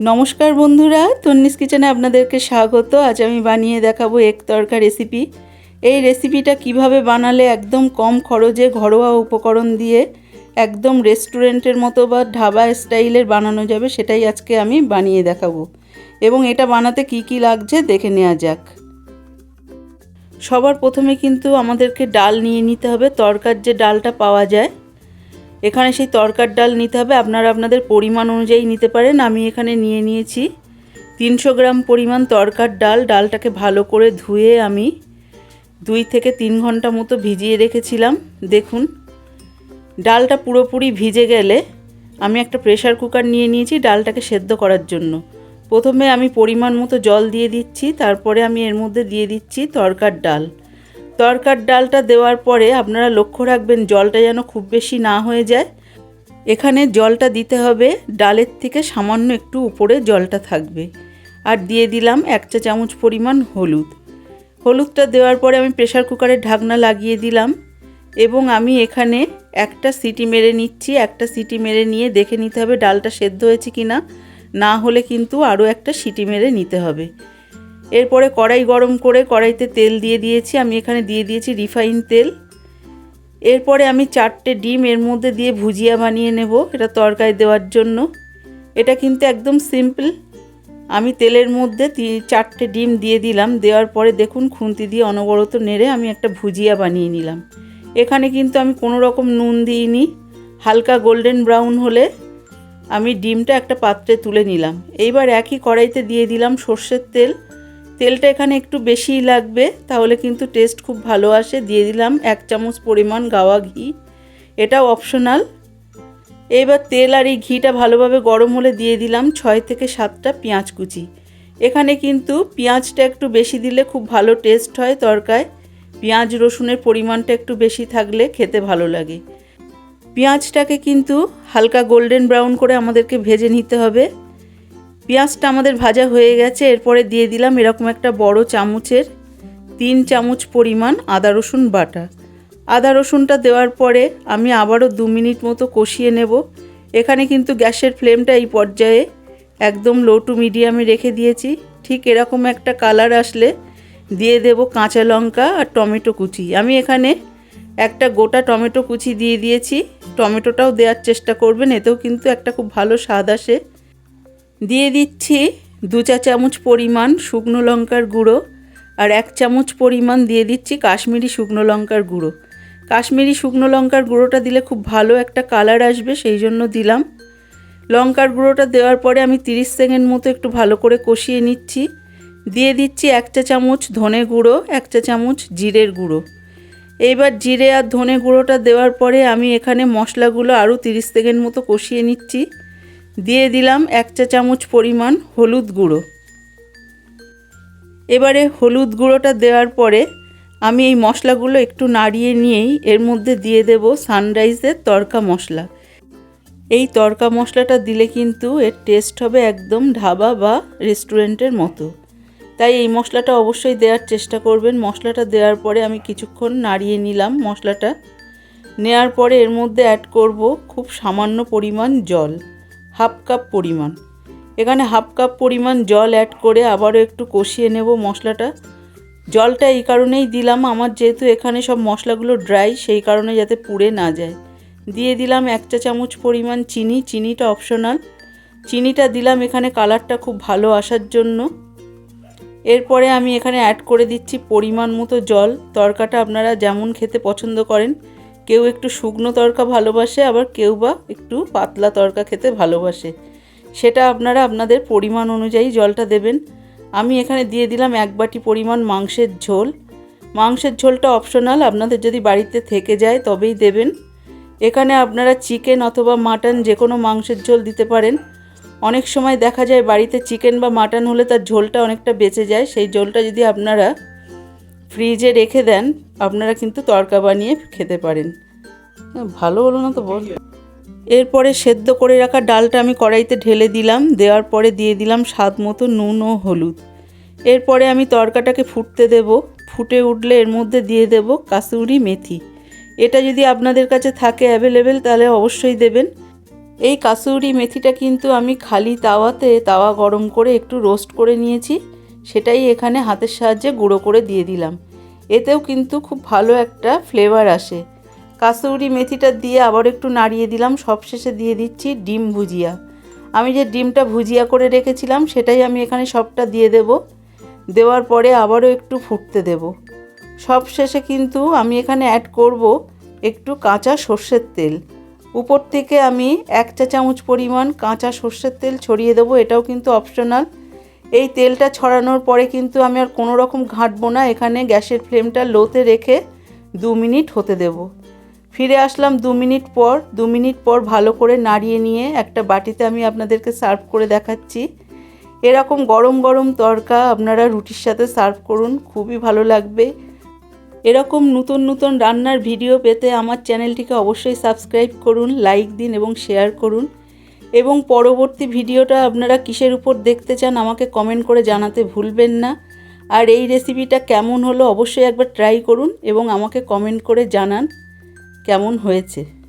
নমস্কার বন্ধুরা, তন্নিস কিচেনে আপনাদেরকে স্বাগত। আজ আমি বানিয়ে দেখাবো এক তরকা রেসিপি এই রেসিপিটা কীভাবে বানালে একদম কম খরচে ঘরোয়া উপকরণ দিয়ে একদম রেস্টুরেন্টের মতো বা ঢাবা স্টাইলের বানানো যাবে, সেটাই আজকে আমি বানিয়ে দেখাবো। এবং এটা বানাতে কি কি লাগছে দেখে নেওয়া যাক। সবার প্রথমে কিন্তু আমাদেরকে ডাল নিয়ে নিতে হবে। তরকার যে ডালটা পাওয়া যায় এখানে সেই তরকার ডাল নিতে হবে। আপনারা আপনাদের পরিমাণ অনুযায়ী নিতে পারেন। আমি এখানে নিয়ে নিয়েছি তিনশো গ্রাম পরিমাণ তরকার ডাল। ডালটাকে ভালো করে ধুয়ে আমি দুই থেকে তিন ঘণ্টা মতো ভিজিয়ে রেখেছিলাম। দেখুন, ডালটা পুরোপুরি ভিজে গেলে আমি একটা প্রেশার কুকার নিয়ে নিয়েছি ডালটাকে সেদ্ধ করার জন্য। প্রথমে আমি পরিমাণ মতো জল দিয়ে দিচ্ছি, তারপরে আমি এর মধ্যে দিয়ে দিচ্ছি তরকার ডাল। তরকার ডালটা দেওয়ার পরে আপনারা লক্ষ্য রাখবেন জলটা যেন খুব বেশি না হয়ে যায়। এখানে জলটা দিতে হবে, ডালের থেকে সামান্য একটু উপরে জলটা থাকবে। আর দিয়ে দিলাম এক চা চামচ পরিমাণ হলুদ। হলুদটা দেওয়ার পরে আমি প্রেশার কুকারের ঢাকনা লাগিয়ে দিলাম এবং আমি এখানে একটা সিটি মেরে নিচ্ছি, একটা সিটি মেরে নিয়ে দেখে নিতে হবে ডালটা সেদ্ধ হয়েছে কি না না হলে কিন্তু আরও একটা সিটি মেরে নিতে হবে। এরপরে কড়াই গরম করে কড়াইতে তেল দিয়ে দিয়েছি, আমি এখানে দিয়ে দিয়েছি রিফাইন তেল। এরপরে আমি চারটে ডিম, এর মধ্যে দিয়ে ভুজিয়া বানিয়ে নেব, এটা তরকারি দেওয়ার জন্য। এটা কিন্তু একদম সিম্পল। আমি তেলের মধ্যে চারটে ডিম দিয়ে দিলাম, দেওয়ার পরে দেখুন খুন্তি দিয়ে অনবরত নেড়ে আমি একটা ভুজিয়া বানিয়ে নিলাম। এখানে কিন্তু আমি কোনো রকম নুন দিইনি, হালকা গোল্ডেন ব্রাউন হলে আমি ডিমটা একটা পাত্রে তুলে নিলাম। এইবার একই কড়াইতে দিয়ে দিলাম সর্ষের তেল তেলটা এখানে একটু বেশিই লাগবে, তাহলে কিন্তু টেস্ট খুব ভালো আসে। দিয়ে দিলাম এক চামচ পরিমাণ গাওয়া ঘি, এটাও অপশনাল এবার তেল আর এই ঘিটা ভালোভাবে গরম হলে দিয়ে দিলাম ছয় থেকে সাতটা পেঁয়াজ কুচি। এখানে কিন্তু পেঁয়াজটা একটু বেশি দিলে খুব ভালো টেস্ট হয় তরকায়। পেঁয়াজ, রসুনের পরিমাণটা একটু বেশি থাকলে খেতে ভালো লাগে। পেঁয়াজটাকে কিন্তু হালকা গোল্ডেন ব্রাউন করে আমাদেরকে ভেজে নিতে হবে। পেঁয়াজটা আমাদের ভাজা হয়ে গেছে, এরপরে দিয়ে দিলাম এরকম একটা বড় চামচের তিন চামচ পরিমাণ আদা রসুন বাটা। আদা রসুনটা দেওয়ার পরে আমি আবারও দু মিনিট মতো কষিয়ে নেব। এখানে কিন্তু গ্যাসের ফ্লেমটা এই পর্যায়ে একদম লো টু মিডিয়ামে রেখে দিয়েছি। ঠিক এরকম একটা কালার আসলে দিয়ে দেব কাঁচা লঙ্কা আর টমেটো কুচি। আমি এখানে একটা গোটা টমেটো কুচি দিয়ে দিয়েছি। টমেটোটাও দেওয়ার চেষ্টা করবেন, এতেও কিন্তু একটা খুব ভালো স্বাদ আসে। দিয়ে দিচ্ছি দু চা চামচ পরিমাণ শুকনো লঙ্কার গুঁড়ো আর এক চামচ পরিমাণ দিয়ে দিচ্ছি কাশ্মীরি শুকনো লঙ্কার গুঁড়ো। কাশ্মীরি শুকনো লঙ্কার গুঁড়োটা দিলে খুব ভালো একটা কালার আসবে, সেই জন্য দিলাম। লঙ্কার গুঁড়োটা দেওয়ার পরে আমি তিরিশ সেকেন্ড মতো একটু ভালো করে কষিয়ে নিচ্ছি। দিয়ে দিচ্ছি এক চা চামচ ধনে গুঁড়ো, এক চা চামচ জিরের গুঁড়ো। এইবার জিরে আর ধনে গুঁড়োটা দেওয়ার পরে আমি এখানে মশলাগুলো আরও তিরিশ সেকেন্ড মতো কষিয়ে নিচ্ছি। দিয়ে দিলাম এক চা চামচ পরিমাণ হলুদ গুঁড়ো। এবারে হলুদ গুঁড়োটা দেওয়ার পরে আমি এই মশলাগুলো একটু নাড়িয়ে নিয়েই এর মধ্যে দিয়ে দেব সানরাইজের তরকা মশলা। এই তরকা মশলাটা দিলে কিন্তু এর টেস্ট হবে একদম ঢাবা বা রেস্টুরেন্টের মতো। তাই এই মশলাটা অবশ্যই দেওয়ার চেষ্টা করবেন। মশলাটা দেওয়ার পরে আমি কিছুক্ষণ নাড়িয়ে নিলাম মশলাটা। নেওয়ার পরে এর মধ্যে অ্যাড করব খুব সামান্য পরিমাণ জল। হাফ কাপ পরিমাণ। এখানে হাফ কাপ পরিমাণ জল অ্যাড করে আবারও একটু কষিয়ে নেব মশলাটা। জলটা এই কারণেই দিলাম, আমার যেহেতু এখানে সব মশলাগুলো ড্রাই সেই কারণে যাতে পুড়ে না যায়। দিয়ে দিলাম এক চা চামচ পরিমাণ চিনি, চিনিটা অপশনাল চিনিটা দিলাম এখানে কালারটা খুব ভালো আসার জন্য। এরপরে আমি এখানে অ্যাড করে দিচ্ছি পরিমাণ মতো জল। তরকাটা আপনারা যেমন খেতে পছন্দ করেন কেউ একটু শুকনো তরকা ভালোবাসে, আবার কেউ বা একটু পাতলা তরকা খেতে ভালোবাসে। সেটা আপনারা আপনাদের পরিমাণ অনুযায়ী জলটা দেবেন। আমি এখানে দিয়ে দিলাম এক বাটি পরিমাণ মাংসের ঝোল। মাংসের ঝোলটা অপশনাল, আপনাদের যদি বাড়িতে থেকে যায় তবেই দেবেন। এখানে আপনারা চিকেন অথবা মাটন যে কোনো মাংসের ঝোল দিতে পারেন। অনেক সময় দেখা যায় বাড়িতে চিকেন বা মাটন হলে তার ঝোলটা অনেকটা বেঁচে যায়। সেই ঝোলটা যদি আপনারা ফ্রিজে রেখে দেন, আপনারা কিন্তু তরকা বানিয়ে খেতে পারেন। ভালো হলো না তো বল। এরপরে সেদ্ধ করে রাখা ডালটা আমি কড়াইতে ঢেলে দিলাম, দেওয়ার পরে দিয়ে দিলাম স্বাদ মতো নুন ও হলুদ। এরপরে আমি তরকাটাকে ফুটতে দেব, ফুটে উঠলে এর মধ্যে দিয়ে দেব কাসুরি মেথি। এটা যদি আপনাদের কাছে থাকে অ্যাভেলেবেল, তাহলে অবশ্যই দেবেন। এই কাসুরি মেথিটা কিন্তু আমি খালি তাওয়াতে, তাওয়া গরম করে একটু রোস্ট করে নিয়েছি। সেটাই এখানে হাতের সাহায্যে গুঁড়ো করে দিয়ে দিলাম। এতেও কিন্তু খুব ভালো একটা ফ্লেভার আসে। কাসুরি মেথিটা দিয়ে আবার একটু নাড়িয়ে দিলাম, সবশেষে দিয়ে দিচ্ছি ডিম ভুজিয়া। আমি যে ডিমটা ভুজিয়া করে রেখেছিলাম, সেটাই আমি এখানে সবটা দিয়ে দেব। দেওয়ার পরে আবারও একটু ফুটতে দেব। সব শেষে কিন্তু আমি এখানে অ্যাড করব একটু কাঁচা সর্ষের তেল। উপর থেকে আমি এক চা চামচ পরিমাণ কাঁচা সর্ষের তেল ছড়িয়ে দেবো, এটাও কিন্তু অপশনাল এই তেলটা ছড়ানোর পরে কিন্তু আমি আর কোনো রকম ঘাঁটবো না, এখানে গ্যাসের ফ্লেমটা লোতে রেখে দু মিনিট হতে দেব। ফিরে আসলাম দু মিনিট পর, দু মিনিট পর ভালো করে নাড়িয়ে নিয়ে একটা বাটিতে আমি আপনাদেরকে সার্ভ করে দেখাচ্ছি। এরকম গরম গরম তরকা আপনারা রুটির সাথে সার্ভ করুন, খুবই ভালো লাগবে। এরকম নতুন নতুন রান্নার ভিডিও পেতে আমার চ্যানেলটিকে অবশ্যই সাবস্ক্রাইব করুন, লাইক দিন এবং শেয়ার করুন। এবং পরবর্তী ভিডিওটা আপনারা কিসের উপর দেখতে চান আমাকে কমেন্ট করে জানাতে ভুলবেন না। আর এই রেসিপিটা কেমন হলো অবশ্যই একবার ট্রাই করুন এবং আমাকে কমেন্ট করে জানান কেমন হয়েছে।